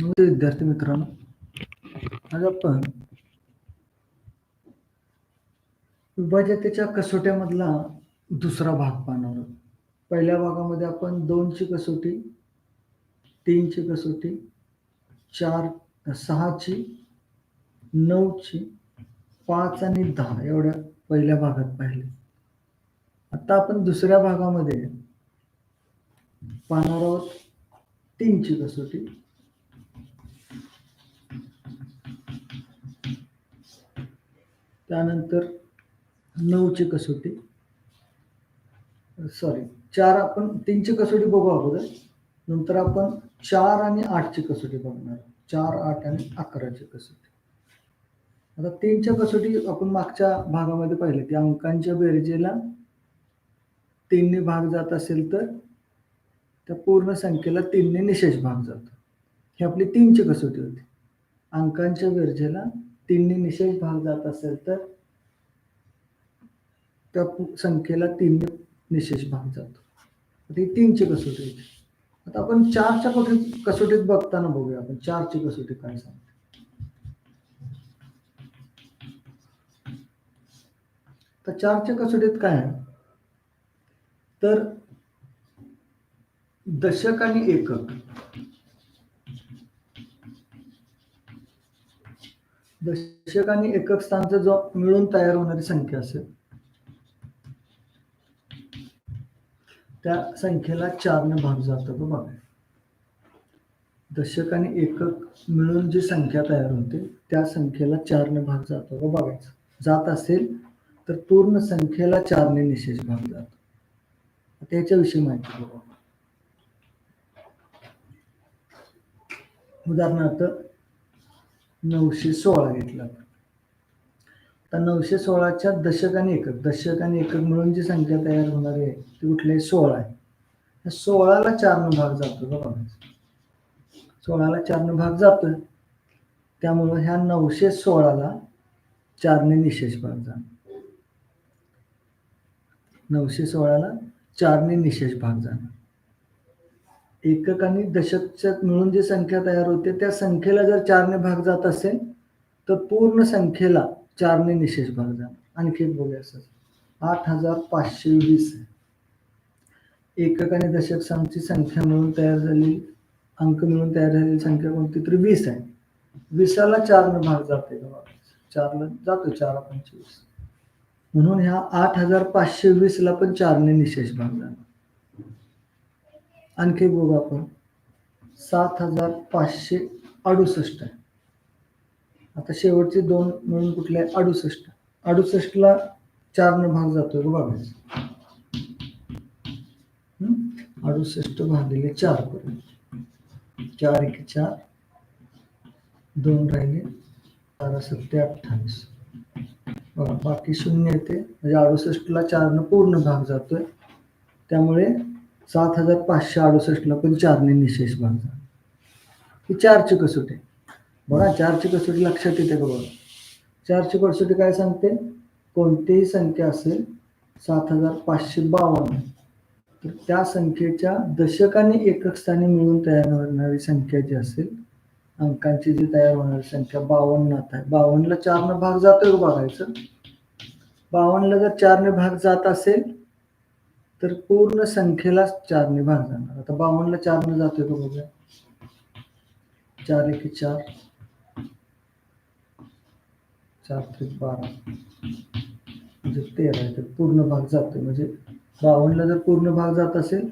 नमस्ते विद्यार्थी मित्रांनो. आज आपण विभाज्यतेच्या कसोट्यामधला दुसरा भाग पाहणार आहोत. पहिल्या भागामध्ये आपण दोनची कसोटी तीनची कसोटी चार सहाची नऊची पाच आणि दहा एवढ्या पहिल्या भागात पाहिले. आता आपण दुसऱ्या भागामध्ये पाहणार आहोत तीनची कसोटी त्यानंतर नऊची कसोटी. सॉरी चार आपण तीनची कसोटी बघू अगोदर. नंतर आपण चार आणि आठची कसोटी बघणार. चार आठ आणि अकराची कसोटी. आता तीनच्या कसोटी आपण मागच्या भागामध्ये पाहिले. त्या अंकांच्या बेरजेला तीनने भाग जात असेल तर त्या पूर्ण संख्येला तीनने निशेष भाग जातो. ही आपली तीनची कसोटी होती. अंकांच्या बेरजेला तीनने निशेष भाग जात असेल तर त्या संख्येला तीनने निशेष भाग जातो. ती तीनची कसोटी आता आपण चारच्या कसोटीत कसोटीत बघताना बघूया आपण. चारची कसोटी काय सांगतो? तर चारच्या कसोटीत काय आहे? तर दशक आणि एकक. दशक आणि एकक स्थानचा जो मिळून तयार होणारी संख्या असेल त्या संख्येला चारने भाग जातो तो बघा. दशक आणि एकक मिळून जी संख्या तयार होते त्या संख्येला चारने भाग जातो का बघायचा. जात असेल तर पूर्ण संख्येला चारने निशेष भाग जातो त्याच्याविषयी माहिती बघा. उदाहरणार्थ नऊशे सोळा घेतला आपण. तर नऊशे सोळाच्या दशक आणि एकक दशक आणि एकक मिळून जी संख्या तयार होणार आहे ती कुठली आहे? सोळा आहे त्या सोळाला चारनं भाग जातो बघा सोळाला चारनं भाग जातोय त्यामुळं ह्या नऊशे सोळाला चारने निशेष भाग जाणार नऊशे सोळाला चारने निशेष भाग जाणार एकक आणि मिळून जी संख्या तयार होते त्या संख्येला जर चारने भाग जात असेल तर पूर्ण संख्येला चारने निशेष भाग जाणार. आणखी एक बघूया सर. आठ हजार पाचशे वीस आहे. एकक आणि दशक सांची संख्या मिळून तयार झाली अंक मिळून तयार झालेली संख्या कोणती? तरी वीस आहे. वीसाला चारने भाग जाते का चारला जातो चार पंचवीस म्हणून ह्या आठ हजार पाचशे वीसला पण चारने निशेष भाग जाणार. आणखी बघू आपण. सात हजार पाचशे अडुसष्ट. आहे आता शेवटचे दोन मिळून कुठले? आहे? अडुसष्ट अडुसष्टला चारनं भाग जातोय बघा. हम्म? अडुसष्ट भागिले चार पर्यंत चार एक चार. दोन राहिले. चार सत्ते अठ्ठावीस बघा बाकी शून्य येते. म्हणजे अडुसष्टला चारनं पूर्ण भाग जातोय. त्यामुळे सात हजार पाचशे अडुसष्टला पण चारने निशेष भाग झाला ही चारची कसोटी बघा चारची कसोटी लक्षात येते का बघा? चारची कसोटी काय सांगते? कोणतीही संख्या असेल सात हजार पाचशे बावन्न. तर त्या संख्येच्या दशकाने आणि एकक स्थानी मिळून तयार होणारी संख्या जी असेल अंकांची जी तयार होणारी संख्या बावन्नात आहे. बावन्नला चारनं भाग जातोय बघायचं. बावन्नला जर चारने भाग जात असेल तर पूर्ण संख्येला चारने भाग जाणार आता बावन्नला चारने जातोय तो बघूया चार एक चार. चार ते बारा. म्हणजे तेरा आहे तर पूर्ण भाग जातोय. म्हणजे बावन्नला जर पूर्ण भाग जात असेल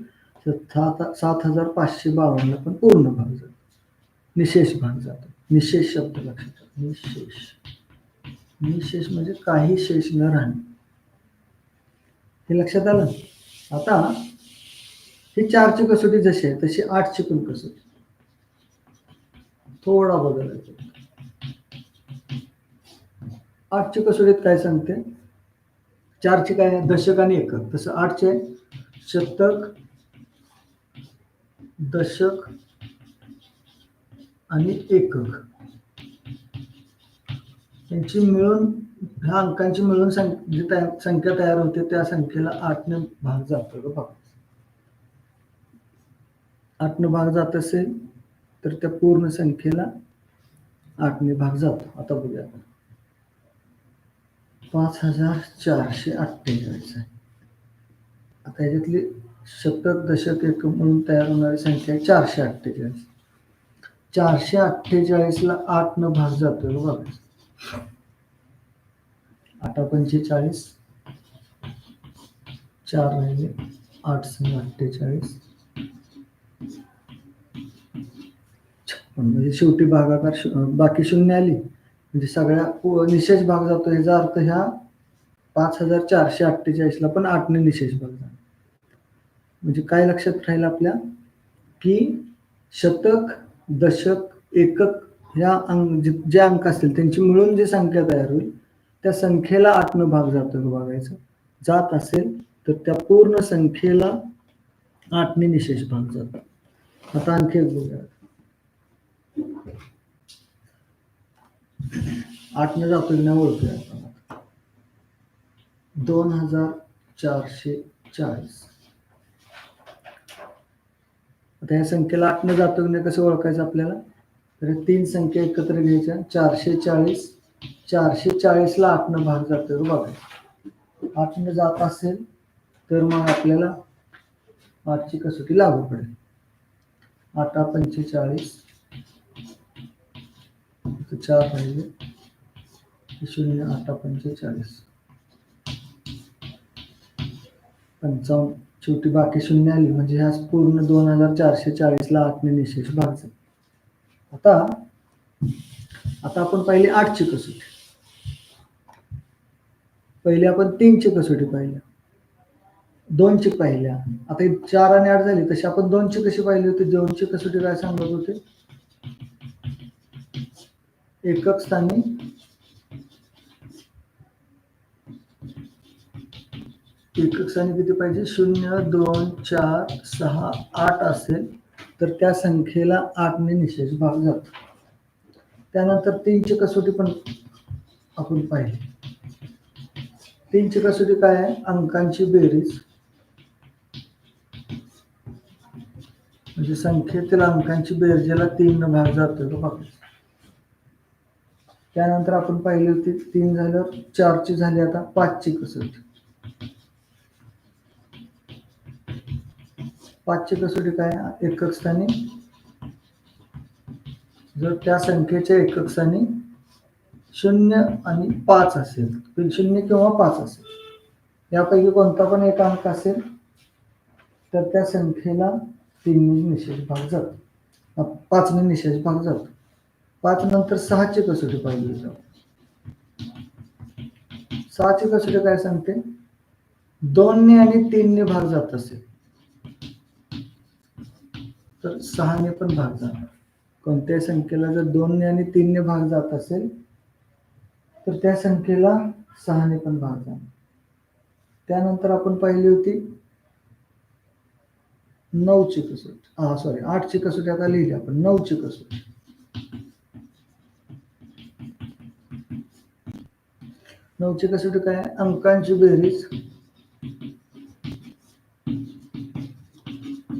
तर सात सात हजार पाचशे बावन्नला पण पूर्ण भाग जातो निशेष भाग जातो निशेष शब्द लक्षात निशेष. निशेष म्हणजे काही शेष न राहणे. हे लक्षात आलं? आता ही चारची कसोटी जशी आहे तशी आठची पण कसोटी थोडा बदल आठची कसोटीत काय सांगते? चारची काय दशक आणि एकक. तसं आठचे शतक दशक आणि एकक. यांची मिळून ह्या अंकांची मिळून जी संख्या तयार होते त्या संख्येला आठने भाग जातो का बघा. आठने भाग जात असेल तर त्या पूर्ण संख्येला आठने भाग जातो. आता बघूया आपण. पाच हजार चारशे अठ्ठेचाळीस आहे. आता याच्यातली शतक दशक एक म्हणून तयार होणारी संख्या आहे चारशे अठ्ठेचाळीस. चारशे अठ्ठेचाळीसला आठ न भाग जातोय बघा. आठा पंचेचाळीस. चार राहिले आठ सहा अठ्ठेचाळीस. छप्पन म्हणजे शेवटी भागाकार बाकी शून्य आली. म्हणजे सगळ्या निशेष भाग जातो. याचा अर्थ ह्या पाच हजार चारशे अठ्ठेचाळीसला पण आठने निशेष भाग झाला. म्हणजे काय लक्षात राहील आपल्या? की शतक दशक एकक ह्या अंक जे- जे अंक असतील त्यांची मिळून जी संख्या तयार होईल त्या संख्येला आठनं भाग जातो बघायचा बघायचं. जात असेल तर त्या पूर्ण संख्येला आठने निशेष भाग जातो. आता आणखी एक बघूया. आठने जातो की नाही ओळखूया आपण दोन हजार चारशे चाळीस. आता या संख्येला आठने जातो की नाही कसं ओळखायचं आपल्याला? तर तीन संख्या एकत्र घ्यायच्या. चारशे चाळीस चारशे चाळीसला आठनं भाग जातो बघा. आठनं जात असेल तर मग आपल्याला आठची कसोटी लागू पडेल. आठा पंचेचाळीस. चार पाहिजे. शून्य आठा पंचेचाळीस. पंचावन्न. शेवटी बाकी शून्य आली. म्हणजे ह्या पूर्ण दोन हजार चारशे चाळीसला आठने निशेष भाग जातो आता आता आपण पाहिले आठची कसोटी. पहिले आपण तीनची कसोटी पाहिल्या. दोनची पाहिल्या. आता चार आणि आठ झाली तशी आपण दोनची कशी पाहिली होती? दोनची कसोटी काय सांगत होते? एकक स्थानी एकक स्थानी किती पाहिजे? शून्य दोन चार सहा आठ असेल. तर त्या संख्येला आठने निशेष भाग जातो. त्यानंतर तीनची कसोटी पण आपण पाहिली. तीनची कसोटी काय आहे? अंकांची बेरीज. म्हणजे संख्येतील अंकांची बेरजेला तीन न भाग जातो तो त्यानंतर आपण पाहिली होती तीन झाल्यावर चारची झाली आता पाचची कसोटी. पाचची कसोटी काय? एकक स्थानी. जर त्या संख्येच्या एकक स्थानी शून्य आणि पाच असेल शून्य किंवा पाच असेल. यापैकी कोणता पण एक अंक असेल तर त्या संख्येला तीनने निशेष भाग जातो. पाचने निशेष भाग जातो. पाच नंतर सहाची कसोटी पाहिली जाऊ. सहाची कसोटी काय सांगते? दोनने आणि तीनने भाग जात असेल. तर सहाने पण भाग जाणार. कोणत्याही संख्येला जर दोनने आणि तीनने भाग जात असेल तर त्या संख्येला सहाने पण भाग जाणार. त्यानंतर आपण पाहिली होती नऊची कसोटी हा सॉरी आठची कसोटी आता लिहिली आपण नऊची कसोटी नऊची कसोटी काय? अंकांची बेरीज.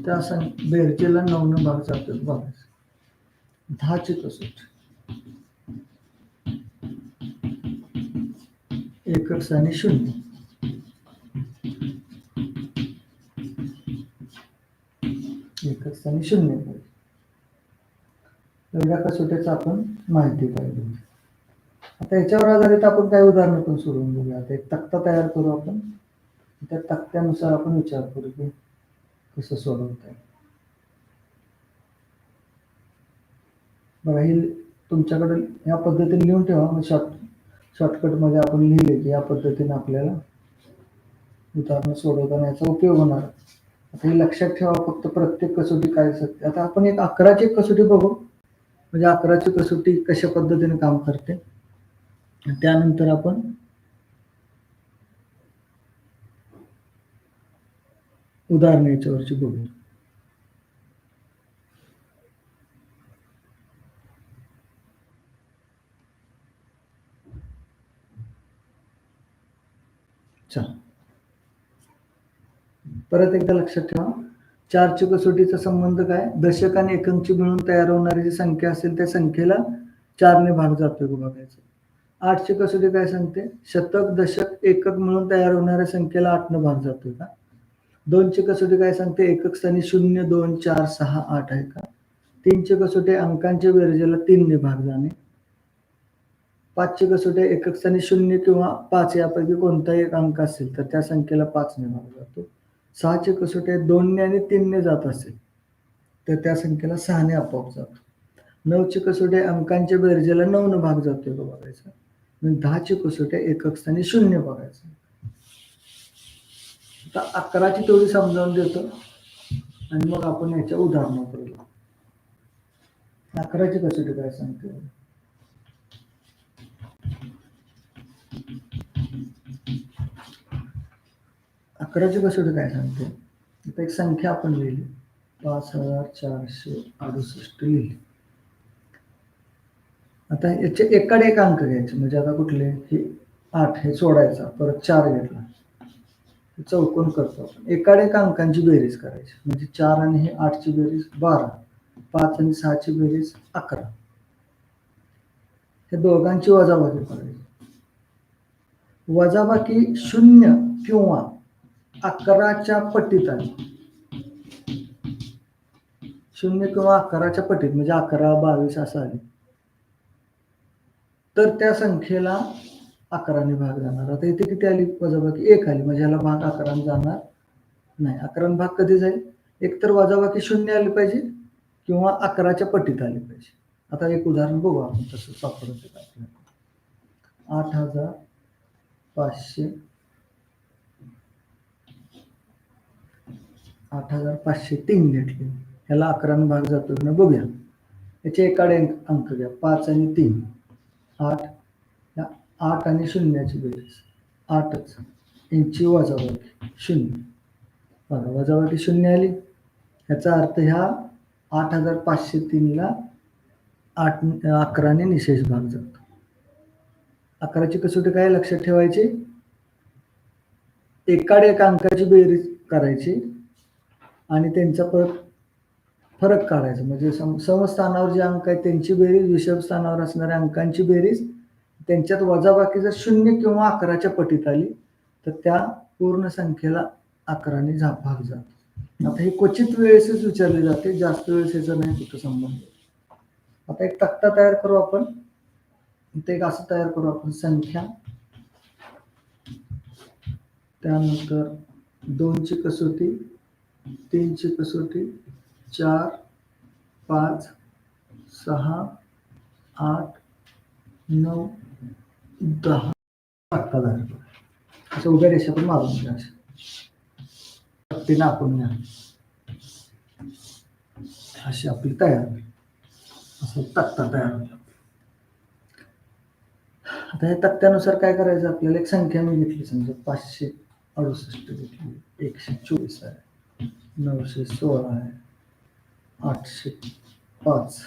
त्या सं बेरजेला नऊनं भाग जातो बघायचं. दहाची कसोट एकच आणि शून्य. एकच आणि शून्य. एवढ्या कसोट्याचं आपण माहिती पाहिजे आता याच्यावर आधारित आपण काही उदाहरणं पण सोडवून बघूया आता एक तक्ता तयार करू आपण. त्या तक्त्यानुसार आपण विचार करू की कसं सोडवता येईल? बघा हे तुमच्याकडे या पद्धतीने लिहून ठेवा. मग शॉर्ट शॉर्टकटमध्ये आपण लिहिले की या पद्धतीने आपल्याला उदाहरणं सोडवताना याचा उपयोग होणार. आता हे लक्षात ठेवा फक्त प्रत्येक कसोटी काय असते. आता आपण एक अकराची कसोटी बघू. म्हणजे अकराची कसोटी कशा पद्धतीने काम करते? त्यानंतर आपण उदाहरण याच्यावरची बघू परत एकदा लक्षात ठेवा. चारची कसोटीचा संबंध काय? दशक आणि एकंची मिळून तयार होणारी जी संख्या असेल त्या संख्येला चारने भाग जातोय बघायचं. आठची कसोटी काय सांगते? शतक दशक एकक मिळून तयार होणाऱ्या संख्येला आठनं भाग जातोय का? दोनची कसोटी काय सांगते? एकक स्थानी शून्य दोन चार सहा आठ आहे का? तीनचे कसोटी अंकांच्या बेरजेला तीनने भाग जाणे. पाचची कसोट्या एकक स्थानी शून्य किंवा पाच यापैकी कोणताही एक अंक असेल तर त्या संख्येला पाचने भाग जातो. सहाचे कसोटी दोनने आणि तीनने जात असेल तर त्या संख्येला सहाने आपोआप जातो. नऊचे कसोटी अंकांच्या बेरजेला नऊनं भाग जातोय बघायचा दहाचे आणि एकक स्थानी शून्य बघायचं. आता अकराची तेवढी समजावून देतो. आणि मग आपण याच्या उदाहरणाकडे अकराची कसोटी काय सांगते. अकराची कसोटी काय सांगते. आता एक संख्या आपण लिहिली. पाच हजार चारशे अडुसष्ट लिहिली. आता याचे एकाडे एक अंक घ्यायचे. म्हणजे आता कुठले? हे आठ हे सोडायचा. परत चार घेतला. चौकोन करतो आपण. एकाडे एक अंकांची बेरीज करायची. म्हणजे चार आणि हे आठची बेरीज बारा. पाच आणि सहाची बेरीज अकरा. हे दोघांची वजाबाकी करायची. वजाबाकी शून्य किंवा अकराच्या पटीत आली शून्य किंवा अकराच्या पटीत म्हणजे अकरा बावीस असं आली. तर त्या संख्येला अकराने भाग जाणार. आता इथे किती आली? वजाबाकी एक आली. म्हणजे ह्याला भाग अकराने जाणार नाही. अकराने भाग कधी जाईल? एक तर वजाबाकी शून्य आली पाहिजे किंवा अकराच्या पटीत आली पाहिजे. आता एक उदाहरण बघू आपण तसं सापडत आठ हजार पाचशे आठ हजार पाचशे तीन घेतले. ह्याला अकराने भाग जातो ना बघूया. याचे एकाडे अंक अंक घ्या. पाच आणि तीन. आठ आठ आणि शून्याची बेरीज. आठच. यांची वजाबाकी शून्य. बघा वजाबाकी शून्य आली. ह्याचा अर्थ ह्या आठ हजार पाचशे तीनला आठ अकराने निशेष भाग जातो. अकराची कसोटी काय लक्षात ठेवायची? एकाड एका अंकाची बेरीज करायची आणि त्यांचा परत फरक काढायचा. म्हणजे सम समस्थानावर जे अंक आहेत त्यांची बेरीज विषम स्थानावर असणाऱ्या अंकांची बेरीज त्यांच्यात वजाबाकी जर शून्य किंवा अकराच्या पटीत आली तर त्या पूर्ण संख्येला अकराने झा भाग जातो. आता हे क्वचित वेळेसच विचारले जाते जास्त वेळेस याचा नाही कुठं संबंध. आता एक तक्ता तयार करू आपण. ते एक असं तयार करू आपण संख्या. त्यानंतर दोनची कसोटी तीनची कसोटी चार पाच सहा आठ नऊ दहा तक्ता तयार असं उभ्या रेषा पण मारून घ्या अशा तक्तीनं आपण घ्या अशी आपली तयार असं तक्ता तयार होईल. आता या तक्त्यानुसार काय करायचं? आपल्याला एक संख्या मी घेतली. समजा पाचशे अडुसष्ट घेतली. एकशे चोवीस आहे. नऊशे सोळा आहे. आठशे पाच.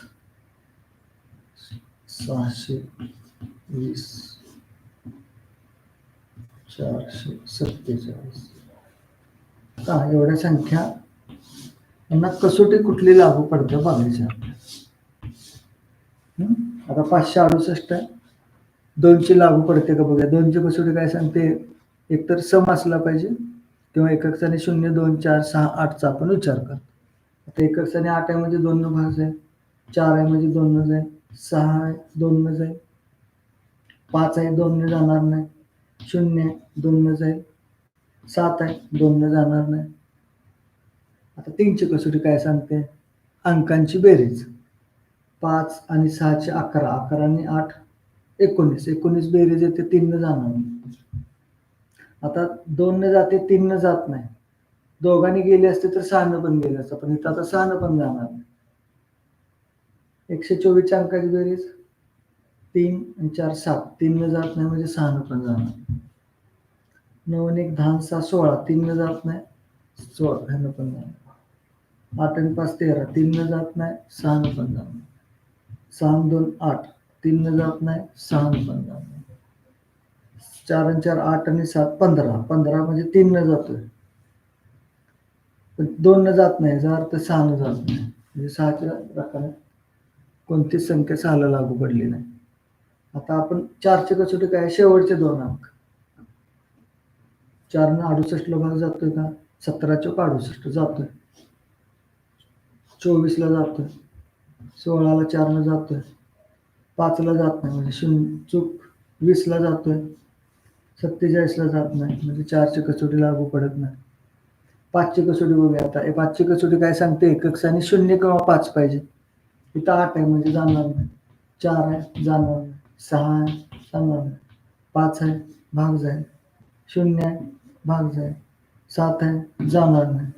सहाशे वीस. चारशे सत्तेचाळीस. का एवढ्या संख्या यांना कसोटी कुठली लागू पडते बघायच्या आता पाचशे अडुसष्ट आहे. दोनशे लागू पडते का बघा दोनशे कसोटी काय सांगते? एकतर सम असला पाहिजे किंवा एककसाने शून्य दोन चार सहा आठचा आपण विचार करतो. आता एककसाने आठ आहे म्हणजे दोन भाग आहे. चार आहे म्हणजे दोन आहे. सहा आहे दोन आहे. पाच आहे दोन जाणार नाही. शून्य दोन जाईल. सात आहे दोन जाणार नाही. आता तीनची कसोटी काय सांगते? अंकांची बेरीज. पाच आणि सहाचे अकरा अकरा आणि आठ. एकोणीस एकोणीस बेरीज येते तीननं जाणार नाही. आता दोननं जाते तीननं जात नाही. दोघांनी गेले असते तर सहानं पण गेले असतं पण इथं आता सहानं पण जाणार नाही. एकशे चोवीसच्या अंकाची बेरीज. तीन आणि चार सात. तीनला जात नाही म्हणजे सहानं पण जाणार. नऊ आणि एक दहा सात सहा सोळा. तीनला जात नाही सोळा. ह्यानं पण जाणार. आठ आणि पाच तेरा. तीनला जात नाही सहानं पण जाणार. सहा दोन आठ. तीननं जात नाही सहानं पण जाणार. चार आणि चार आठ आणि सात पंधरा. पंधरा म्हणजे तीननं जातोय. पण दोन जात नाही. याचा अर्थ सहा न जात नाही. म्हणजे सहाच्या प्रकारे कोणतीच संख्या सहाला लागू पडली नाही. आता आपण चारचे कसोटी काय? शेवटचे दोन अंक. चारनं अडुसष्टला भाग जातोय का? सतरा चौक अडुसष्ट जातोय? चोवीसला जातोय. सोळाला चारनं जातोय. पाचला जात नाही म्हणजे शून्य चूक. वीसला जातोय. सत्तेचाळीसला जात नाही म्हणजे चारची कसोटी लागू पडत नाही. पाचची कसोटी बघूया आता. पाचची कसोटी काय सांगते? एकक आणि शून्य किंवा पाच पाहिजे. इथं आठ आहे म्हणजे जाणार नाही. चार आहे जाणार नाही. सहा नाही पाच आहे, भाग जाईल. शून्य भाग जाईल. सात आहे, जाणार नाही.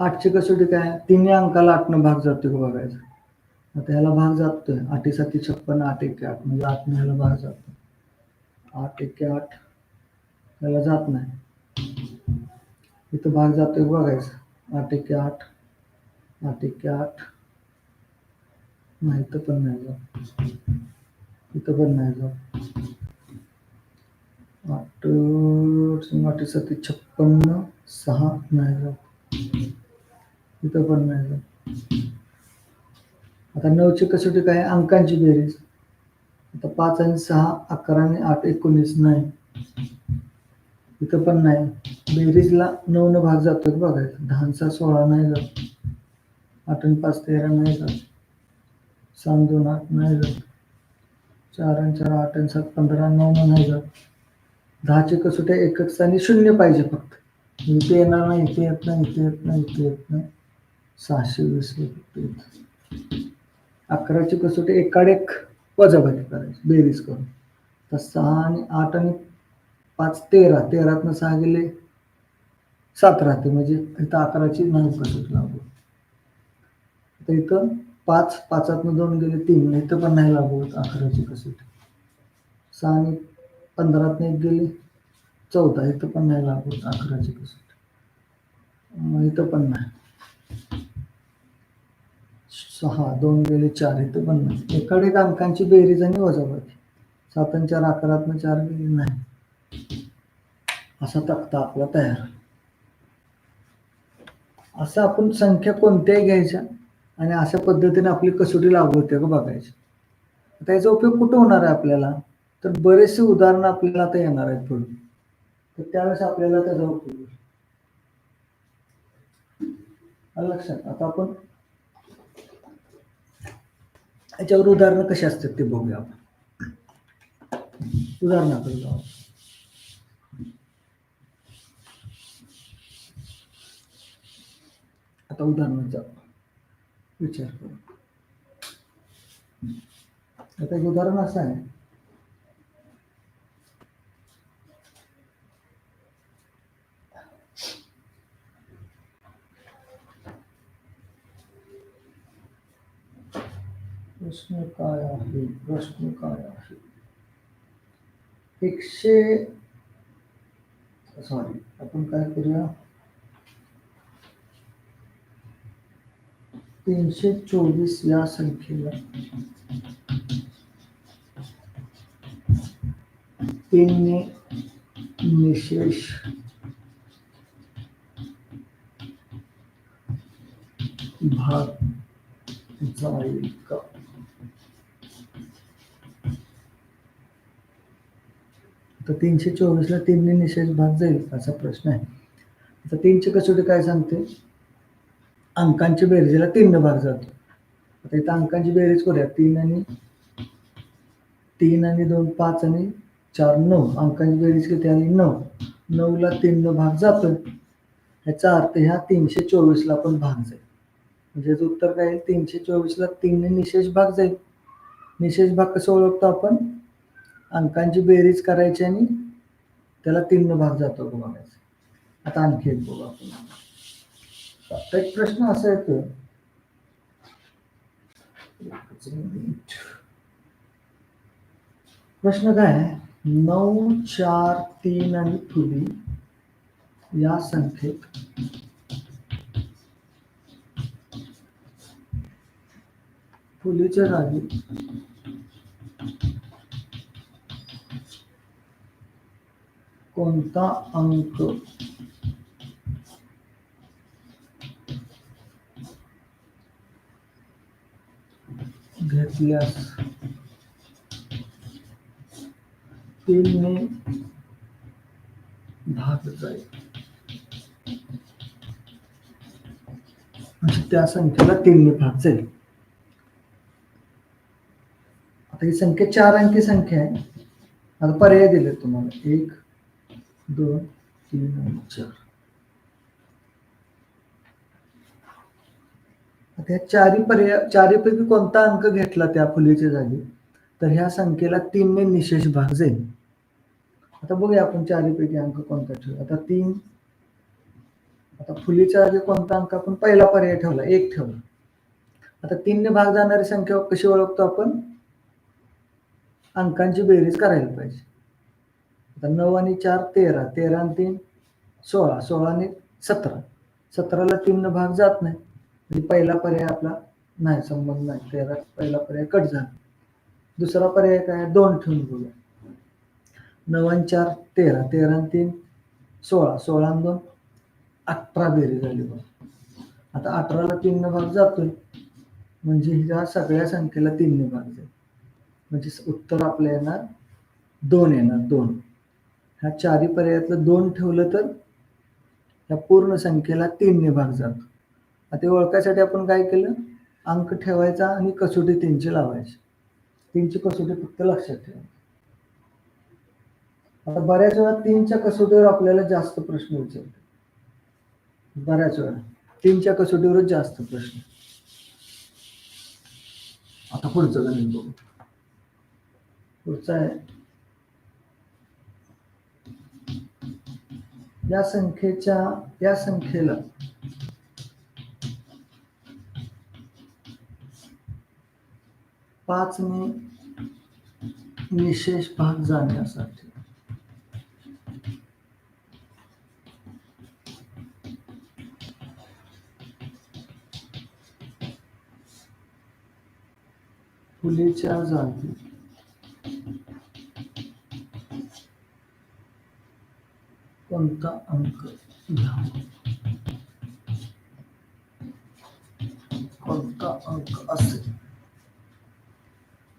आठची कसोटी काय? तिन्ही अंकाला आठनं भाग जातोय का बघायचं? आता ह्याला भाग जातोय. आठी साती छप्पन, आठ एक आठ. म्हणजे आठ ह्याला भाग जातो आठ एक आठ, ह्याला जात नाही. इथं भाग जातोय बघायचं? आठ एके आठ आठ एके आठ. नाही इथं पण नाही जाऊ इथं पण नाही जाऊ आठ आठी साती छप्पन्न सहा नाही जाऊ इथं पण नाही जाऊ आता नऊची कसोटी काय? अंकांची बेरीज. आता पाच आणि सहा अकरा आणि आठ एकोणीस नाही. इथं पण नाही. बेरीजला नऊ न भाग जातो बघायचं. दहा सहा सोळा नाही जात आठ आणि पाच तेरा नाही जात सहा दोन आठ नाही जात. चार आणि चार आठ आणि सात पंधरा नऊ नाही जात. दहाची कसोट्या एकच आणि शून्य पाहिजे फक्त. इथे येणार नाही इथे येत नाही इथे येत नाही इथे येत नाही. सहाशे वीस फक्त अकराची कसोटी एकाड एक वजाबाकी करायची बेरीज करून. तर सहा आणि आठ आणि पाच तेरा. तेरातनं सहा गेले सात राहते. म्हणजे इथं अकराची नाही कसोटी लागू. तर इथं पाच पाचातनं दोन गेले तीन इथं पण नाही लागू होत अकराची कसेट सहा आणि पंधरातनं एक गेले चौदा इथं पण नाही लागू होत अकराची कसेट मग इथं पण नाही. सहा दोन गेले चार इथं पण नाही. एकाडे एक अंकांची बेरीज आणि वजाबाकी. सात आणि चार अकरातनं चार गेले नाही. असा तक्ता आपला तयार असं आपण संख्या कोणत्याही घ्यायच्या आणि अशा पद्धतीने आपली कसोटी लागू होते का बघायची. आता याचा उपयोग कुठं होणार आहे आपल्याला? तर बरेचसे उदाहरणं आपल्याला आता येणार आहेत पुढे तर त्यावेळेस आपल्याला त्याचा उपयोग होईल. लक्षात. आता आपण याच्यावर उदाहरणं कशी असतात ते बघूया आपण. उदाहरणाकडे जाऊ. आता उदाहरणाचा विचार करू. आता एक उदाहरण असं आहे. प्रश्न काय आहे? प्रश्न काय आहे? एकशे सॉरी आपण काय करूया? तीनशे चोवीस या संख्येला. तीनने निशेष. भाग जाईल का तर तीनशे चोवीसला तीनने निशेष भाग जाईल असा प्रश्न आहे. आता तीनशे कसोटी काय सांगते? अंकांची बेरजेला तीन भाग जातो. आता इथं अंकांची बेरीज करूया. तीन आणि तीन आणि दोन पाच आणि चार नऊ. अंकांची बेरीज किती आली? नऊ. नऊला तीन भाग जातो ह्याचा अर्थ ह्या तीनशे चोवीसला पण भाग जाईल. म्हणजे उत्तर काय येईल? तीनशे चोवीसला तीन निशेष भाग जाईल. निशेष भाग कसं ओळखतो आपण? अंकांची बेरीज करायची आणि त्याला तीन भाग जातो बघायचा आता आणखी एक बघू आपण. एक प्रश्न असा प्रश्न काय आहे? नऊ, चार, तीन आणि फुली या संख्येत. जागी. कोणता अंक घेतल्यास तीनने भाग जाईल म्हणजे त्या संख्येला तीनने भाग जाईल आता ही संख्या चार अंकी संख्या आहे आता पर्याय दिले तुम्हाला एक दोन तीन, चार। आता चारी पर्याय चारीपैकी कोणता अंक घेतला त्या फुलीच्या जागी? तर ह्या संख्येला तीनने निशेष भाग जाईल. आता बघूया आपण चारीपैकी अंक कोणता ठेवू. आता तीन आता फुलीच्या जागी कोणता अंक आपण पहिला पर्याय ठेवला? एक ठेवला. आता तीनने भाग जाणारी संख्या कशी ओळखतो आपण? अंकांची बेरीज करायला पाहिजे. आता नऊ आणि चार तेरा. तेरा आणि तीन सोळा. सोळा आणि सतरा. सतराला तीन भाग जात नाही. म्हणजे पहिला पर्याय आपला नाही संबंध नाही. तेरा पहिला पर्याय कट झाला. दुसरा पर्याय काय? दोन ठेवून बोलूया. नऊ आणि चार तेरा. तेरा तीन सोळा. सोळा दोन अठरा बेरी झाली बघ. आता अठराला तीन भाग जातोय. म्हणजे ह्या सगळ्या संख्येला तीन भाग जाईल. म्हणजे उत्तर आपलं येणार दोन येणार दोन. ह्या चारी पर्यायातलं दोन ठेवलं तर ह्या पूर्ण संख्येला तीन भाग जातो. ते ओळखायसाठी आपण काय केलं? अंक ठेवायचा आणि कसोटी तीनची लावायची. तीनची कसोटी फक्त लक्षात ठेवा. आता बऱ्याच वेळा तीनच्या कसोटीवर आपल्याला जास्त प्रश्न विचारतात. बऱ्याच वेळा. तीनच्या कसोटीवरच जास्त प्रश्न. आता पुढचं गणित बघू. पुढचं आहे. या संख्येच्या या संख्येला पाचने निशेष भाग जाण्यासाठी. फुलेच्या जागी. कोणता अंक घ्यावा कोणता अंक असेल?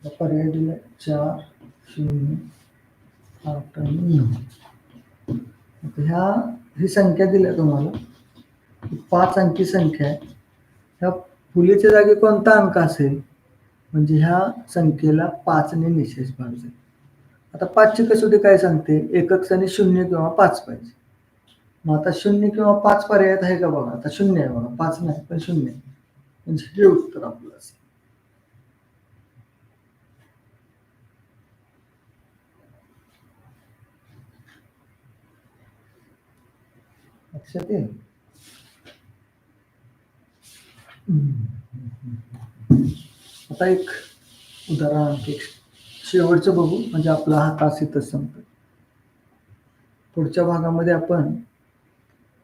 पर्याय दिला चार शून्य आठ आणि नऊ ह्या ही संख्या दिल्या तुम्हाला पाच अंकी संख्या आहे ह्या फुलेच्या जागी कोणता अंक असेल म्हणजे ह्या संख्येला पाचने निशेष भाग जाईल आता पाचची कसोटी काय सांगते एकक आणि शून्य किंवा पाच पाहिजे मग आता शून्य किंवा पाच पर्यायात आहे का बघा आता शून्य आहे बघा पाच नाही पण शून्य आहे म्हणजे हे उत्तर आपलं असेल लक्षात येईल. आता एक उदाहरण आणखी शेवटचं बघू म्हणजे आपला हा तास इथंच संपतो. पुढच्या भागामध्ये आपण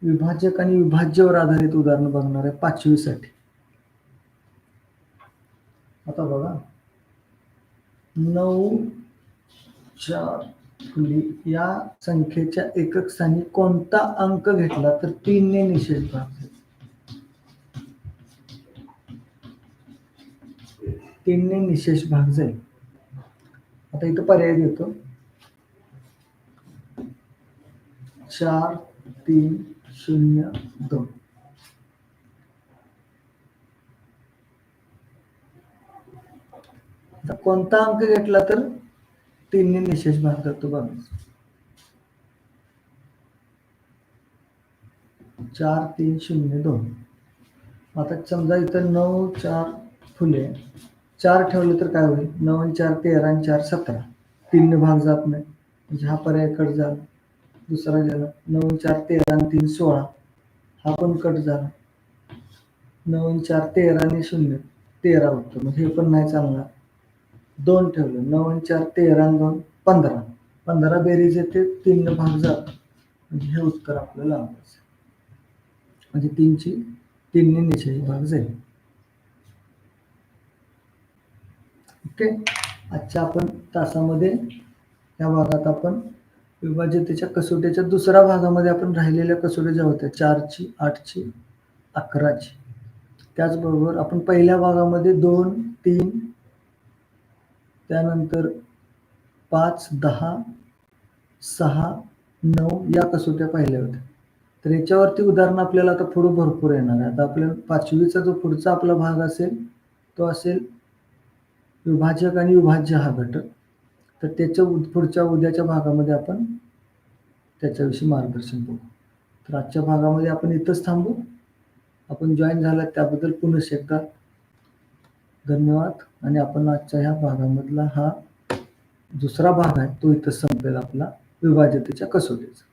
विभाजक आणि विभाज्यावर आधारित उदाहरण बघणार आहे पाचवीसाठी. आता बघा. नऊ चार म्हणजे या संख्येच्या एकक स्थानी कोणता अंक घेतला तर तीनने निषेध भाग तीनने निशेष भाग जाईल आता इथं पर्याय देतो. चार तीन शून्य दोन. कोणता अंक घेतला तर तीनने निशेष भाग जातो बघा. चार तीन शून्य दोन. आता समजा इथं नऊ चार फुले. चार ठेवले तर काय होईल? नऊ आणि चार तेरा आणि चार सतरा. तीनने भाग जात नाही. म्हणजे हा पर्याय कट झाला. दुसरा गेला. नऊ चार तेरा आणि तीन सोळा. हा पण कट झाला. नऊ चार तेरा आणि शून्य. तेरा होतं म्हणजे हे पण नाही चालणार. दोन ठेवलं. नऊ आणि चार तेरा आणि दोन पंधरा. पंधरा बेरीज येते तीन भाग जात. म्हणजे हे उत्तर आपल्याला लावायचं म्हणजे तीनची तीनने निशेष भाग जाईल. ओके? आजच्या आपण तासामध्ये या भागात आपण विभाज्यतेच्या कसोटीच्या दुसऱ्या भागामध्ये आपण राहिलेल्या कसोटी ज्या होत्या चारची आठची अकराची. त्याचबरोबर आपण पहिल्या भागामध्ये दोन तीन त्यानंतर पाच दहा सहा नऊ या कसोट्या पाहिल्या होत्या. तर याच्यावरती उदाहरणं आपल्याला आता पुढं भरपूर येणार आहे आता आपल्या पाचवीचा जो पुढचा आपला भाग असेल तो असेल विभाजक आणि विभाज्य हा घटक. तर त्याच्या उद- पुढच्या उद्याच्या भागामध्ये आपण त्याच्याविषयी मार्गदर्शन बघू. तर आजच्या भागामध्ये आपण इथंच थांबू. आपण जॉईन झाला त्याबद्दल पुनश्च एकदा धन्यवाद. आणि आपण आजच्या ह्या भागामधला हा दुसरा भाग आहे तो इथं संपेल आपला विभाजतेच्या कसोटीचा.